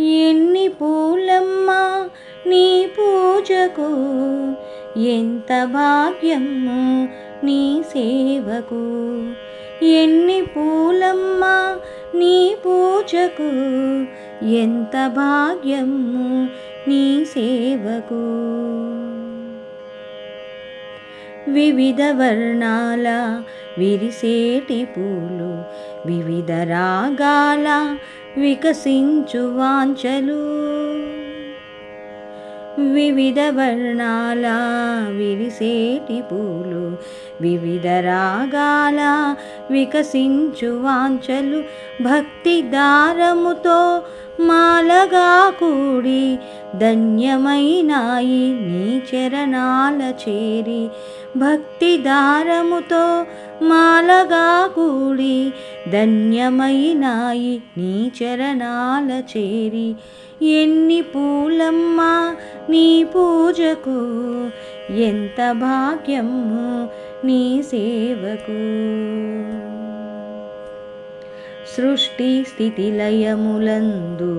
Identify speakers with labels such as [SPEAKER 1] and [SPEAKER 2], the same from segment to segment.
[SPEAKER 1] ఎన్ని పూలమ్మా నీ పూజకు? ఎంత భాగ్యము నీ సేవకు? ఎన్ని పూలమ్మా నీ పూజకు? ఎంత భాగ్యము నీ సేవకు? వివిధ వర్ణాల విరిసేటి పూలు వివిధ రాగాల వికసించు వాంచలు వివిధ వర్ణాల విరిసేటి పూలు వివిధ రాగాల వికసించు వాంచలు భక్తి దారముతో మాలగా కూడి ధన్యమైనాయి నీ చరణాల చేరి. భక్తి దారముతో మాలగా కూడి ధన్యమైనాయి నీ చరణాల చేరి. ఎన్ని పూలమ్మ నీ పూజకు ఎంత భాగ్యము నీ సేవకు. సృష్టి స్థితిలయములందు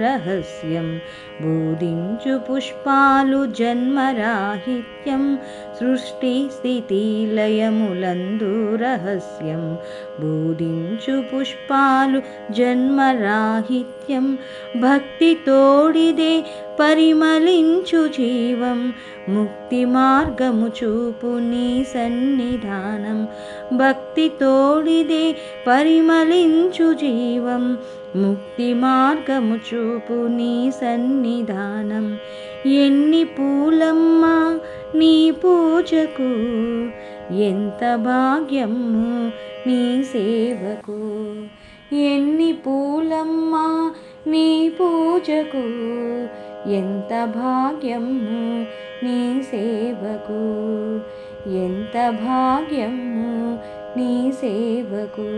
[SPEAKER 1] రహస్యం. బోధించు పుష్పాలు జన్మరాహిత్యం. సృష్టి స్థితి లయములందు రహస్యం. బోధించు పుష్పాలు జన్మరాహిత్యం. భక్తి తోడిదే పరిమళించు జీవం ముక్తి మార్గము చూపు నీ సన్నిధానం. భక్తి తోడిదే పరిమళించు జీవం ముక్తి మార్గము చూపు నీ సన్నిధానం. ఎన్ని పూలమ్మ నీ పూజకు ఎంత భాగ్యము నీ సేవకు. ఎన్ని పూలమ్మ నీ పూజకు ఎంత భాగ్యము నీ సేవకు? ఎంత భాగ్యము నీ సేవకు?